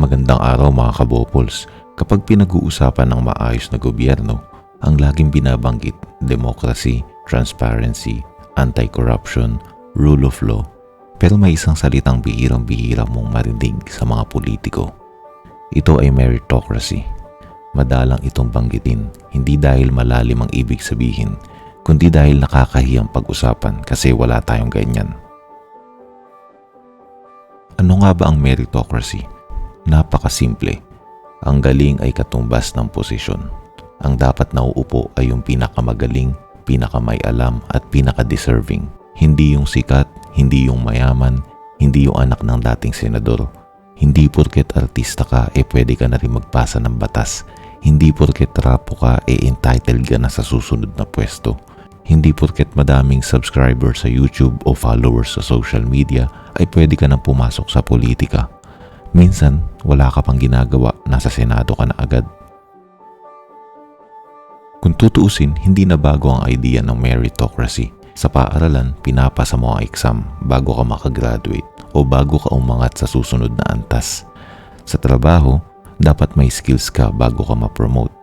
Magandang araw mga kabopols. Kapag pinag-uusapan ng maayos na gobyerno, ang laging binabanggit, democracy, transparency, anti-corruption, rule of law. Pero may isang salitang bihirang-bihira mong marinig sa mga politiko. Ito ay meritocracy. Madalang itong banggitin, hindi dahil malalim ang ibig sabihin, kundi dahil nakakahiyang pag-usapan kasi wala tayong ganyan. Ano nga ba ang meritocracy? Napakasimple. Ang galing ay katumbas ng posisyon. Ang dapat nauupo ay yung pinakamagaling, pinakamay alam at pinaka-deserving. Hindi yung sikat, hindi yung mayaman, hindi yung anak ng dating senador. Hindi porket artista ka eh pwede ka na rin magpasa ng batas. Hindi porket rapo ka eh entitled ka na sa susunod na pwesto. Hindi porket madaming subscriber sa YouTube o followers sa social media ay pwede ka nang pumasok sa politika. Minsan, wala ka pang ginagawa, nasa Senado ka na agad. Kung tutuusin, hindi na bago ang idea ng meritocracy. Sa paaralan, pinapasa mo ang exam bago ka makagraduate o bago ka umangat sa susunod na antas. Sa trabaho, dapat may skills ka bago ka ma-promote.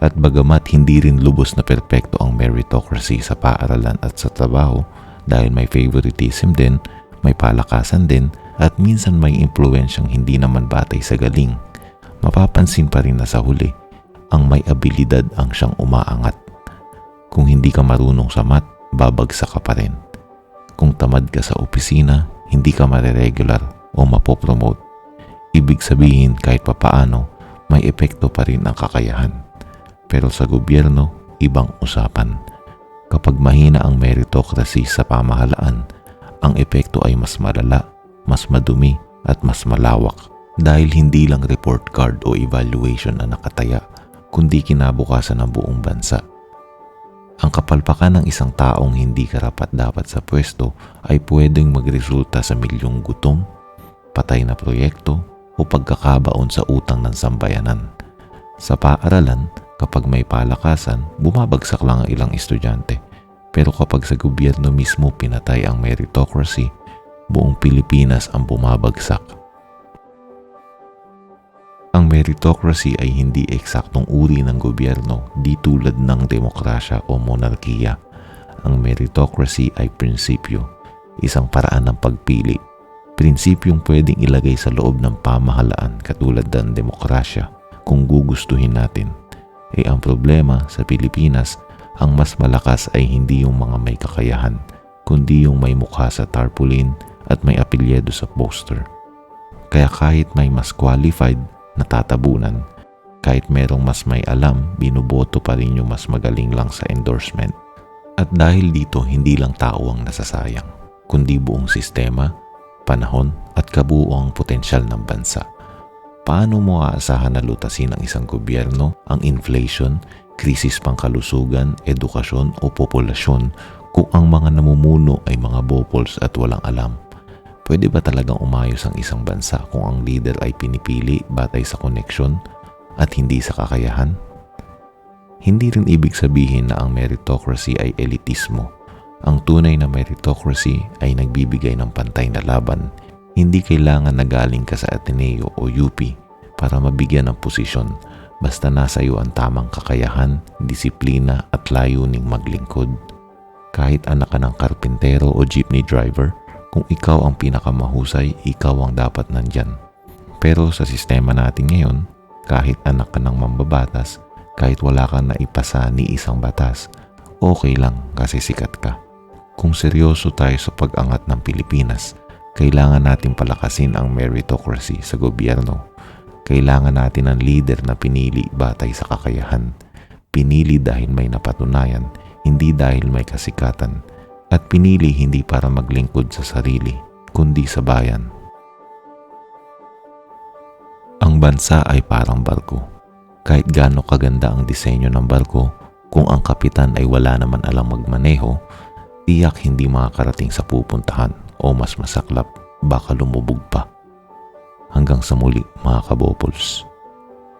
At bagamat hindi rin lubos na perpekto ang meritocracy sa paaralan at sa trabaho dahil may favoritism din, may palakasan din at minsan may impluensyang hindi naman batay sa galing. Mapapansin pa rin na sa huli, ang may abilidad ang siyang umaangat. Kung hindi ka marunong sa math, babagsak ka pa rin. Kung tamad ka sa opisina, hindi ka mareregular o mapopromote. Ibig sabihin kahit papaano, may epekto pa rin ang kakayahan. Pero sa gobyerno, ibang usapan. Kapag mahina ang meritocracy sa pamahalaan, ang epekto ay mas malala, mas madumi at mas malawak dahil hindi lang report card o evaluation ang nakataya, kundi kinabukasan ng buong bansa. Ang kapalpakan ng isang taong hindi karapat dapat sa pwesto ay pwedeng magresulta sa milyong gutom, patay na proyekto o pagkakabaon sa utang ng sambayanan. Sa paaralan, kapag may palakasan, bumabagsak lang ang ilang estudyante. Pero kapag sa gobyerno mismo pinatay ang meritocracy, buong Pilipinas ang bumabagsak. Ang meritocracy ay hindi eksaktong uri ng gobyerno di tulad ng demokrasya o monarkiya. Ang meritocracy ay prinsipyo, isang paraan ng pagpili. Prinsipyong pwedeng ilagay sa loob ng pamahalaan katulad ng demokrasya kung gugustuhin natin. Eh ang problema sa Pilipinas, ang mas malakas ay hindi yung mga may kakayahan, kundi yung may mukha sa tarpaulin at may apelyedo sa poster. Kaya kahit may mas qualified, natatabunan. Kahit merong mas may alam, binuboto pa rin yung mas magaling lang sa endorsement. At dahil dito, hindi lang tao ang nasasayang, kundi buong sistema, panahon at kabuo ang potensyal ng bansa. Paano mo aasahan na lutasin ng isang gobyerno ang inflation, krisis pangkalusugan, edukasyon o populasyon kung ang mga namumuno ay mga bopols at walang alam? Pwede ba talagang umayos ang isang bansa kung ang leader ay pinipili batay sa koneksyon at hindi sa kakayahan? Hindi rin ibig sabihin na ang meritocracy ay elitismo. Ang tunay na meritocracy ay nagbibigay ng pantay na laban. Hindi kailangan na galing ka sa Ateneo o UP para mabigyan ng posisyon basta nasa iyo ang tamang kakayahan, disiplina at layuning maglingkod. Kahit anak ka ng karpintero o jeepney driver, kung ikaw ang pinakamahusay, ikaw ang dapat nandyan. Pero sa sistema natin ngayon, kahit anak ka ng mambabatas, kahit wala kang naipasa ni isang batas, okay lang kasi sikat ka. Kung seryoso tayo sa pag-angat ng Pilipinas, kailangan natin palakasin ang meritocracy sa gobyerno. Kailangan natin ng leader na pinili batay sa kakayahan. Pinili dahil may napatunayan, hindi dahil may kasikatan at pinili hindi para maglingkod sa sarili, kundi sa bayan. Ang bansa ay parang barko. Kahit gaano kaganda ang disenyo ng barko, kung ang kapitan ay wala naman alang magmaneho, tiyak hindi makakarating sa pupuntahan o mas masaklap, baka lumubog pa. Hanggang sa muli mga kabopols.